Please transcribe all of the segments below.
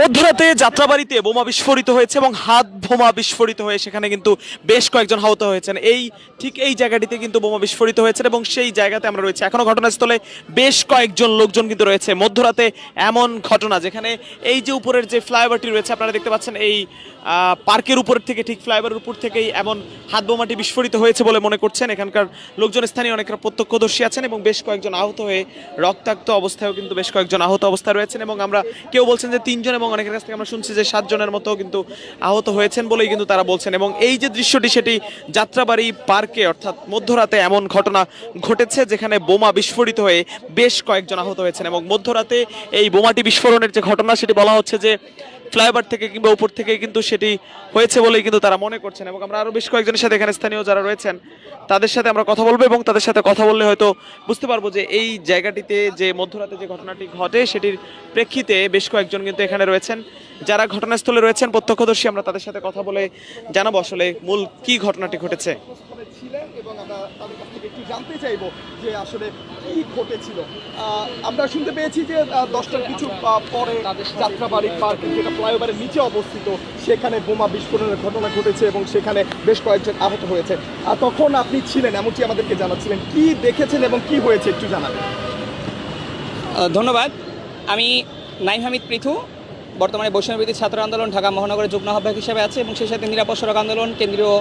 মধ্যরাতে যাত্রাবাড়িতে বোমা বিস্ফোরিত হয়েছে এবং হাত বোমা বিস্ফোরিত হয়ে সেখানে কিন্তু বেশ কয়েকজন আহত হয়েছেন। এই, ঠিক এই জায়গাটিতে কিন্তু বোমা বিস্ফোরিত হয়েছে এবং সেই জায়গাতে আমরা রয়েছে। এখনও ঘটনাস্থলে বেশ কয়েকজন লোকজন কিন্তু রয়েছে। মধ্যরাতে এমন ঘটনা যেখানে এই যে উপরের যে ফ্লাইওভারটি রয়েছে, আপনারা দেখতে পাচ্ছেন এই পার্কের উপর থেকে, ঠিক ফ্লাইওভারের উপর থেকেই এমন হাত বোমাটি বিস্ফোরিত হয়েছে বলে মনে করছেন। এখানকার লোকজন, স্থানীয় অনেকরা প্রত্যক্ষদর্শী আছেন এবং বেশ কয়েকজন আহত হয়ে রক্তাক্ত অবস্থায়ও কিন্তু বেশ কয়েকজন আহত অবস্থায় রয়েছেন এবং আমরা কেউ বলছেন যে তিনজন এবং অনেকের কাছ থেকে আমরা শুনছি যে সাতজনের মতো কিন্তু আহত হয়েছেন বলেই কিন্তু তারা বলছেন। এবং এই যে দৃশ্যটি, সেটি যাত্রাবাড়ি পার্কে, অর্থাৎ মধ্যরাতে এমন ঘটনা ঘটেছে যেখানে বোমা বিস্ফোরিত হয়ে বেশ কয়েকজন আহত হয়েছেন। এবং মধ্যরাতে এই বোমাটি বিস্ফোরণের যে ঘটনা, সেটি বলা হচ্ছে যে ফ্লাইওভার থেকে কিংবা উপর থেকে কিন্তু সেটি হয়েছে বলেই কিন্তু তারা মনে করছেন। এবং আমরা আরও বেশ কয়েকজনের সাথে এখানে স্থানীয় যারা রয়েছেন, তাদের সাথে আমরা কথা বলব এবং তাদের সাথে কথা বললে হয়তো বুঝতে পারব যে এই জায়গাটিতে যে মধ্যরাতে যে ঘটনাটি ঘটে, সেটির প্রেক্ষিতে বেশ কয়েকজন কিন্তু এখানে রয়েছেন। যারা ঘটনাস্থলে রয়েছেন, প্রত্যক্ষদর্শী, আমরা তাদের সাথে কথা বলে জানাব আসলে মূল কি ঘটনাটি ঘটেছে। এবং তাদের কাছ থেকে একটু জানতে চাইব যে আসলে কি ঘটেছিল। আমরা শুনতে পেয়েছি যে দশটার কিছু পরে যাত্রাবাড়ি পার্ক, যেটা ফ্লাইওভারের নিচে অবস্থিত, সেখানে বোমা বিস্ফোরণের ঘটনা ঘটেছে এবং সেখানে বেশ কয়েকজন আহত হয়েছে। আর তখন আপনি ছিলেন, এমনটি আমাদেরকে জানাচ্ছিলেন। কি দেখেছেন এবং কি হয়েছে একটু জানাবেন। ধন্যবাদ। আমি নাইম হামিদ পৃথু বর্তমানে বৈষ্ণবীতি ছাত্র আন্দোলন ঢাকা মহানগরের যুগ্ম আহ্বায়ক হিসেবে আছে এবং সেই সাথে নিরাপদ সড়ক আন্দোলন কেন্দ্রীয়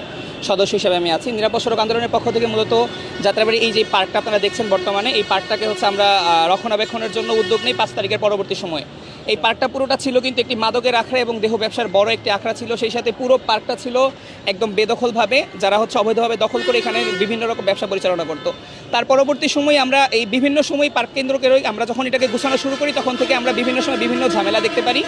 সদস্য হিসেবে আমি আছি। নিরাপদ সড়ক আন্দোলনের পক্ষ থেকে মূলত যাত্রাবাড়ি এই যে পার্কটা আপনারা দেখছেন বর্তমানে, এই পার্কটাকে হচ্ছে আমরা রক্ষণাবেক্ষণের জন্য উদ্যোগ নেই পাঁচ তারিখের পরবর্তী সময়ে। এই পার্কটা পুরোটা ছিল কিন্তু একটি মাদকের আখড়া এবং দেহ ব্যবসার বড় একটি আখড়া ছিল। সেই সাথে পুরো পার্কটা ছিল একদম বেদখলভাবে, যারা হচ্ছে অবৈধভাবে দখল করে এখানে বিভিন্ন রকম ব্যবসা পরিচালনা করতো। তার পরবর্তী সময়ে আমরা এই বিভিন্ন সময় পার্ক কেন্দ্রকে আমরা যখন এটাকে গুছানো শুরু করি, তখন থেকে আমরা বিভিন্ন সময় বিভিন্ন ঝামেলা দেখতে পারি।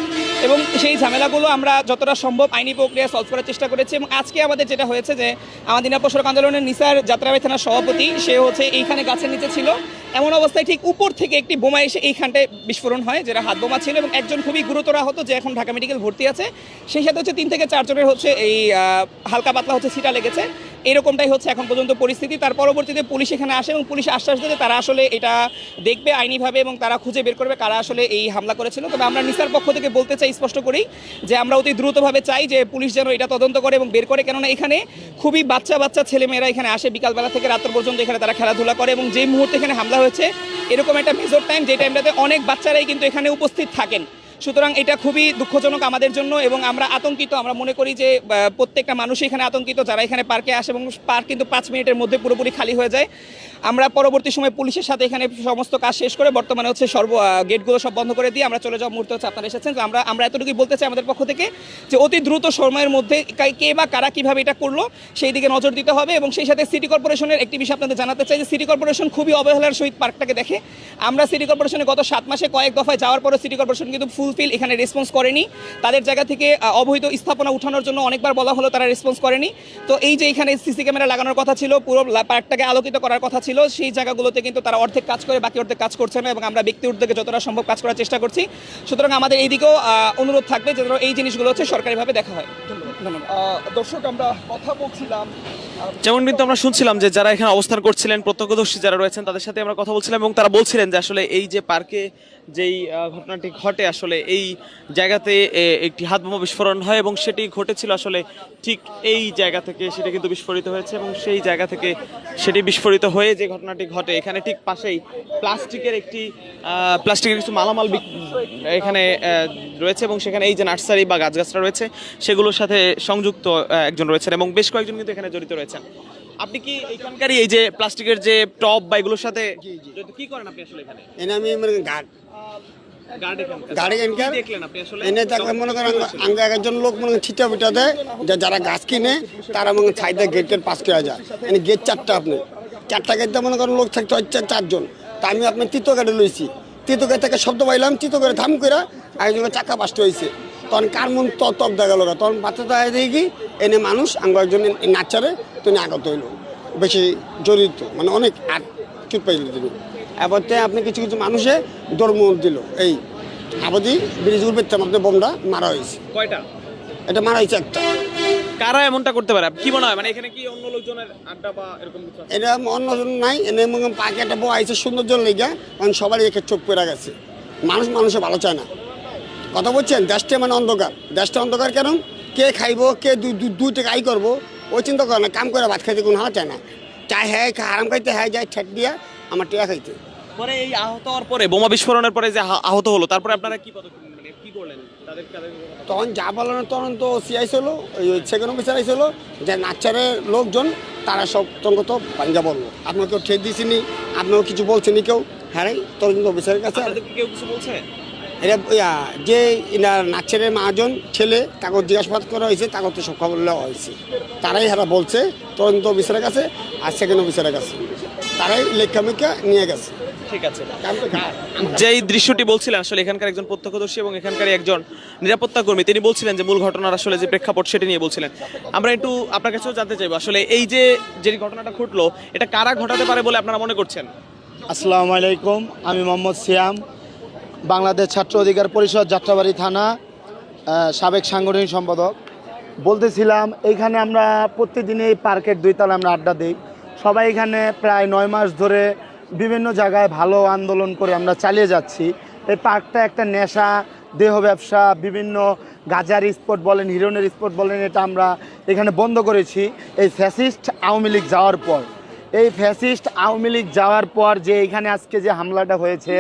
এবং সেই ঝামেলাগুলো আমরা যতটা সম্ভব আইনি প্রক্রিয়া সলভ করার চেষ্টা করেছি এবং আজকে আমাদের যেটা হয়েছে যে আমাদের নিরাপদ সড়ক আন্দোলনের নিসার যাত্রাবাড়ি থানার সভাপতি, সে হচ্ছে এইখানে গাছের নিচে ছিল। এমন অবস্থায় ঠিক উপর থেকে একটি বোমা এসে এইখানটায় বিস্ফোরণ হয়, যেটা হাত বোমা ছিল এবং একজন খুবই গুরুতর আহত যে এখন ঢাকা মেডিকেল ভর্তি আছে, সেই সাথে হচ্ছে তিন থেকে চারজনের হচ্ছে এই হালকা পাতলা হচ্ছে ছিটা লেগেছে। এরকমটাই হচ্ছে এখন পর্যন্ত পরিস্থিতি। তার পরবর্তীতে পুলিশ এখানে আসে এবং পুলিশ আশ্বাস দেয় তারা আসলে এটা দেখবে আইনিভাবে এবং তারা খুঁজে বের করবে কারা আসলে এই হামলা করেছিল। তবে আমরা নিসার পক্ষ থেকে বলতে চাই, স্পষ্ট করেই যে আমরা অতি দ্রুতভাবে চাই যে পুলিশ যেন এটা তদন্ত করে এবং বের করে। কেননা এখানে খুবই বাচ্চা বাচ্চা ছেলেমেয়েরা এখানে আসে। বিকালবেলা থেকে রাত্র পর্যন্ত এখানে তারা খেলাধুলা করে এবং যেই মুহূর্তে এখানে হামলা হয়েছে, এরকম একটা মেজর টাইম যে টাইমটাতে অনেক বাচ্চারাই কিন্তু এখানে উপস্থিত থাকেন। সুতরাং এটা খুবই দুঃখজনক আমাদের জন্য এবং আমরা আতঙ্কিত। আমরা মনে করি যে প্রত্যেকটা মানুষই এখানে আতঙ্কিত, যারা এখানে পার্কে আসে এবং পার্ক কিন্তু পাঁচ মিনিটের মধ্যে পুরোপুরি খালি হয়ে যায়। আমরা পরবর্তী সময় পুলিশের সাথে এখানে সমস্ত কাজ শেষ করে বর্তমানে হচ্ছে সর্ব গেটগুলো সব বন্ধ করে দিয়ে আমরা চলে যাওয়ার মুহূর্তে হচ্ছে আপনারা এসেছেন। আমরা আমরা এতটুকুই বলতে চাই আমাদের পক্ষ থেকে যে, অতি দ্রুত সময়ের মধ্যে কে বা কারা কীভাবে এটা করল, সেই দিকে নজর দিতে হবে এবং সেই সাথে সিটি কর্পোরেশনের একটি বিষয় আপনাদের জানাতে চাই যে, সিটি কর্পোরেশন খুবই অবহেলার সহিত পার্কটাকে দেখে। আমরা সিটি কর্পোরেশনে গত সাত মাসে কয়েক দফায় যাওয়ার পরে সিটি কর্পোরেশন কিন্তু ফুলফিল এখানে রেসপন্স করেনি। তাদের জায়গা থেকে অবৈধ স্থাপনা উঠানোর জন্য অনেকবার বলা হলো তারা রেসপন্স করেনি। তো এই যে এখানে সিসি ক্যামেরা লাগানোর কথা ছিল পুরো পার্কটাকে আলোকিত করার কথা ছিল সেই জায়গাগুলোতে কিন্তু তারা অর্ধেক কাজ করে বাকি অর্ধেক কাজ করছে না এবং আমরা ব্যক্তি উদ্যোগে যতটা সম্ভব কাজ করার চেষ্টা করছি। সুতরাং আমাদের এই দিকেও অনুরোধ থাকবে যেন এই জিনিসগুলো হচ্ছে সরকারিভাবে দেখা হয়। দর্শক আমরা কথা বলছিলাম যেমন কিন্তু আমরা শুনছিলাম যে যারা এখানে অবস্থান করছিলেন প্রত্যক্ষদর্শী যারা রয়েছেন তাদের সাথে আমরা কথা বলছিলাম এবং তারা বলছিলেন যে আসলে এই যে পার্কে যেই ঘটনাটি ঘটে আসলে এই জায়গাতে একটি হাত বোমা বিস্ফোরণ হয় এবং সেটি ঘটেছিল আসলে ঠিক এই জায়গা থেকে সেটা কিন্তু বিস্ফোরিত হয়েছে এবং সেই জায়গা থেকে সেটি বিস্ফোরিত হয়ে যে ঘটনাটি ঘটে, এখানে ঠিক পাশেই প্লাস্টিকের একটি প্লাস্টিকের কিছু মালামাল এখানে রয়েছে এবং সেখানে এই যে নার্সারি বা গাছগাছরা রয়েছে সেগুলোর সাথে সংযুক্ত একজন রয়েছেন এবং বেশ কয়েকজন কিন্তু এখানে জড়িত রয়েছেন। আপনি কি এখানকারই এই যে প্লাস্টিকের যে টপ বা এগুলোর সাথে কি করেন আপনি আসলে এখানে? এনে আমি মানে গার্ড এখানকার। কি এখানকার এনে মনে করেন আঙ্গ একজন লোক মনে করেন ছিটা পিটা দেয় যে যারা গাছ কিনে তারা মনে ছাইদা গেটের পাশ করে যায় এনে গেট চারটা আপনি। চারটা গেটে মনে করেন লোক থাকতে হচ্ছে চারজন। তা আমি আপনার তৃতীয় গাড়ি লইছি। তৃতীয় গাড়ি থেকে শব্দ পাইলাম তৃতীয় গাড়ি থাম করে একজনের চাকা বাস্ট হয়েছে তখন কার মন তপ দেখা গেল তখন বাচ্চা দাঁড়িয়ে দেখি এনে মানুষ আঙ্গ একজন নাচারে তিনি আগত হইল। বেশি জড়িত মানে অনেক চুট পাইল তিনি। এবার তে আপনি কিছু কিছু মানুষে ধর্ম দিল। এই আবাদি ব্রিজ উঠবে আপনার বোমটা মারা হয়েছে। কয়টা? এটা মারা হয়েছে একটা। কারা এমনটা করতে পারে? কি মনে হয়? মানে এখানে কি অন্য লোকজনের আড্ডা বা এরকম কিছু? এটা অন্য জন নাই এনে করেন একটা বউ আইছে সৌন্দর্য লেগে কারণ সবারই একে চোখ পেরা গেছে। মানুষ মানুষে ভালো চায় না। কথা বলছেন? দেশটা মানে অন্ধকার। দেশটা অন্ধকার কেন? কে খাইবো? কে দুই দুই- দুই টাকা আই করব? ওই চিন্তা করে না কাম করে ভাত খাইতে কোনো হাত চায় না। চাই হ্যাঁ আরাম খাইতে হ্যাঁ যায় ঠেট দিয়া আমার টিয়া খাইতে। পরে এই আহত হওয়ার পরে বোমা বিস্ফোরণের পরে যে আহত হলো তারপরে আপনারা কি মানে তখন যা বলানো তখন তো সিআই ছিল ওই সেকেন্ড অফিসার ছিল যে নাচারের লোকজন তারা সব তখন তো পাঞ্জা বলল। আপনার কেউ ঠেক দিয়েছিনি আপনার কিছু বলছেনি কেউ? হ্যাঁ তদন্ত অফিসারের কাছে কেউ কিছু বলছে? এটা যে ইনার নাচের মহাজন ছেলে কাগজ জিজ্ঞাসাবাদ করা হয়েছে কাগজে সব খবর নেওয়া হয়েছে। তারাই হারা বলছে তদন্ত অফিসারের কাছে আর সেকেন্ড অফিসারের কাছে। তারাই লেখা মেখা নিয়ে গেছে। ঠিক আছে। তো যেই দৃশ্যটি বলছিলেন আসলে এখানকার একজন প্রত্যক্ষদর্শী এবং এখানকার একজন নিরাপত্তা কর্মী তিনি বলছিলেন যে মূল ঘটনার আসলে যে প্রেক্ষাপট সেটি নিয়ে বলছিলেন। আমরা একটু আপনার কাছেও জানতে চাইব আসলে এই যে যে ঘটনাটা ঘটলো এটা কারা ঘটাতে পারে বলে আপনারা মনে করছেন? আসসালামু আলাইকুম আমি মোহাম্মদ সিয়াম। বাংলাদেশ ছাত্র অধিকার পরিষদ যাত্রাবাড়ি থানা সাবেক সাংগঠনিক সম্পাদক। বলতেছিলাম, এইখানে আমরা প্রতিদিনই পার্কের দুই তলা আমরা আড্ডা দিই। সবাই এখানে প্রায় নয় মাস ধরে বিভিন্ন জায়গায় ভালো আন্দোলন করে আমরা চালিয়ে যাচ্ছি। এই পার্কটা একটা নেশা, দেহ ব্যবসা, বিভিন্ন গাজার স্পট বলেন হিরোনের স্পট বলেন, এটা আমরা এখানে বন্ধ করেছি। এই ফ্যাসিস্ট আওয়ামী লীগ যাওয়ার পর এই ফ্যাসিস্ট আওয়ামী লীগ যাওয়ার পর যে এখানে আজকে যে হামলাটা হয়েছে,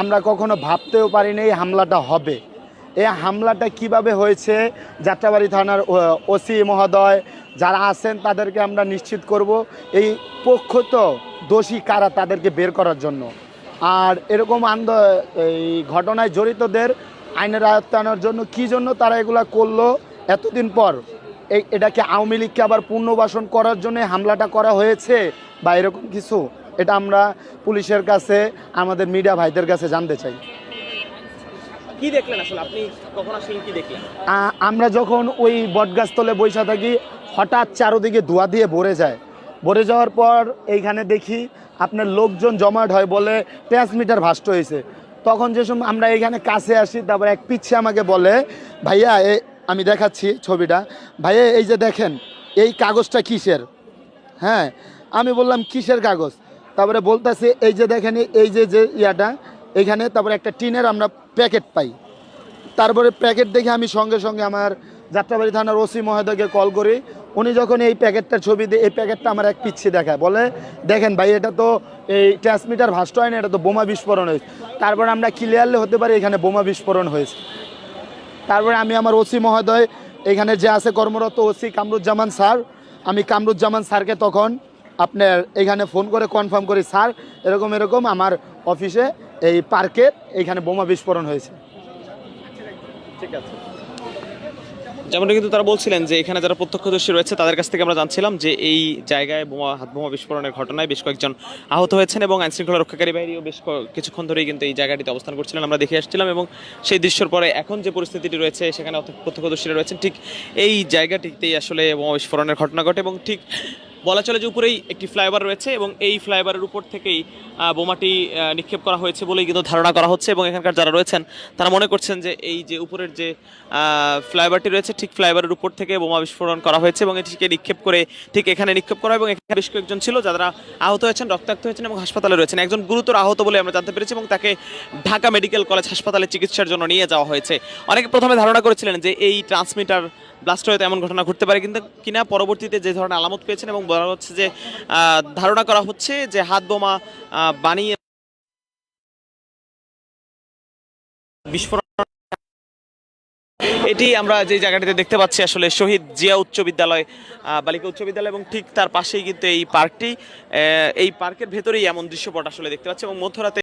আমরা কখনো ভাবতেও পারিনি এই হামলাটা হবে। এই হামলাটা কীভাবে হয়েছে, যাত্রাবাড়ি থানার ওসি মহোদয় যারা আছেন তাদেরকে আমরা নিশ্চিত করব। এই পক্ষত দোষী কারা তাদেরকে বের করার জন্য। আর এরকম আন্দ, এই ঘটনায় জড়িতদের আইনের আয়ত্তে আনার জন্য কী জন্য তারা এগুলা করল, এতদিন পর এই এটাকে আওয়ামী লীগকে আবার পুনর্বাসন করার জন্য হামলাটা করা হয়েছে বা এরকম কিছু এটা আমরা পুলিশের কাছে আমাদের মিডিয়া ভাইদের কাছে জানতে চাই। কি দেখলেন আসলে? আপনি কখন আসলেন কি দেখলেন? আমরা যখন ওই বটগাছতলে বৈশা থাকি হঠাৎ চারোদিকে ধোয়া দিয়ে ভরে যায়। ভরে যাওয়ার পর এইখানে দেখি আপনার লোকজন জমাট হয় বলে ট্রান্সমিটার ভাষ্ট হয়েছে। তখন যে সময় আমরা এখানে কাছে আসি তারপর এক পিচ্ছে আমাকে বলে ভাইয়া এ আমি দেখাচ্ছি ছবিটা। ভাইয়া, এই যে দেখেন, এই কাগজটা কিসের? হ্যাঁ আমি বললাম কিসের কাগজ? তারপরে বলতেছে, এই যে দেখেন, এই যে যে ইয়াটা, এখানে তারপরে একটা টিনের আমরা প্যাকেট পাই। তারপরে প্যাকেট দেখে আমি সঙ্গে সঙ্গে আমার যাত্রাবাড়ি থানার ওসি মহোদয়কে কল করি। উনি যখন এই প্যাকেটটার ছবি দিয়ে, এই প্যাকেটটা আমার এক পিচ্ছি দেখায়। বলে, দেখেন ভাই, এটা তো এই ট্রান্সমিটার ভাষ্ট হয় না এটা তো বোমা বিস্ফোরণ হয়েছে। তারপর আমরা ক্লিয়ারলি হতে পারি এখানে বোমা বিস্ফোরণ হয়েছে। তারপরে আমি আমার ওসি মহোদয়, এখানে যে আছে কর্মরত ওসি কামরুজ্জামান স্যার। আমি কামরুজ্জামান স্যারকে তখন আপনার এখানে ফোন করে কনফার্ম করি, স্যার, এরকম এরকম আমার অফিসে এই পার্কের এইখানে বোমা বিস্ফোরণ হয়েছে। ঠিক আছে। যেমনটা কিন্তু তারা বলছিলেন যে এখানে যারা প্রত্যক্ষদর্শী রয়েছে, তাদের কাছ থেকে আমরা জানছিলাম যে এই জায়গায় বোমা হাত বোমা বিস্ফোরণের ঘটনায় বেশ কয়েকজন আহত হয়েছেন এবং আইনশৃঙ্খলা রক্ষাকারী বাহিনীও বেশ কিছুক্ষণ ধরেই কিন্তু এই জায়গাটিতে অবস্থান করছিলেন। আমরা দেখে আসছিলাম এবং সেই দৃশ্যর পরে এখন যে পরিস্থিতিটি রয়েছে, সেখানে প্রত্যক্ষদর্শীরা রয়েছেন, ঠিক এই জায়গাটিতেই আসলে বোমা বিস্ফোরণের ঘটনা ঘটে এবং ঠিক বলা চলে যে উপরেই একটি ফ্লাইওভার রয়েছে এবং এই ফ্লাইওভারের উপর থেকেই বোমাটি নিক্ষেপ করা হয়েছে বলেই কিন্তু ধারণা করা হচ্ছে এবং এখানকার যারা রয়েছেন, তারা মনে করছেন যে এই যে উপরের যে ফ্লাইওভারটি রয়েছে, ঠিক ফ্লাইওভারের উপর থেকে বোমা বিস্ফোরণ করা হয়েছে এবং এটিকে নিক্ষেপ করে, ঠিক এখানে নিক্ষেপ করা এবং এখানে বেশ কয়েকজন ছিল যারা আহত হয়েছেন, রক্তাক্ত হয়েছেন এবং হাসপাতালে রয়েছেন। একজন গুরুতর আহত বলে আমরা জানতে পেরেছি এবং তাকে ঢাকা মেডিকেল কলেজ হাসপাতালে চিকিৎসার জন্য নিয়ে যাওয়া হয়েছে। অনেকে প্রথমে ধারণা করেছিলেন যে এই ট্রান্সমিটার ব্লাস্ট হয়ে এমন ঘটনা ঘটতে পারে, কিন্তু কিনা পরবর্তীতে যে ধরনের আলামত পেয়েছেন এবং বলা হচ্ছে যে ধারণা করা হচ্ছে যে হাত বোমা বানিয়ে বিস্ফোরণ এটি আমরা যে জায়গাটিতে দেখতে পাচ্ছি আসলে শহীদ জিয়া উচ্চ বিদ্যালয় বালিকা উচ্চ বিদ্যালয় এবং ঠিক তার পাশেই কিন্তু এই পার্কটি এই পার্কের ভেতরেই এমন দৃশ্যপট আসলে দেখতে পাচ্ছি এবং মধ্যরাতে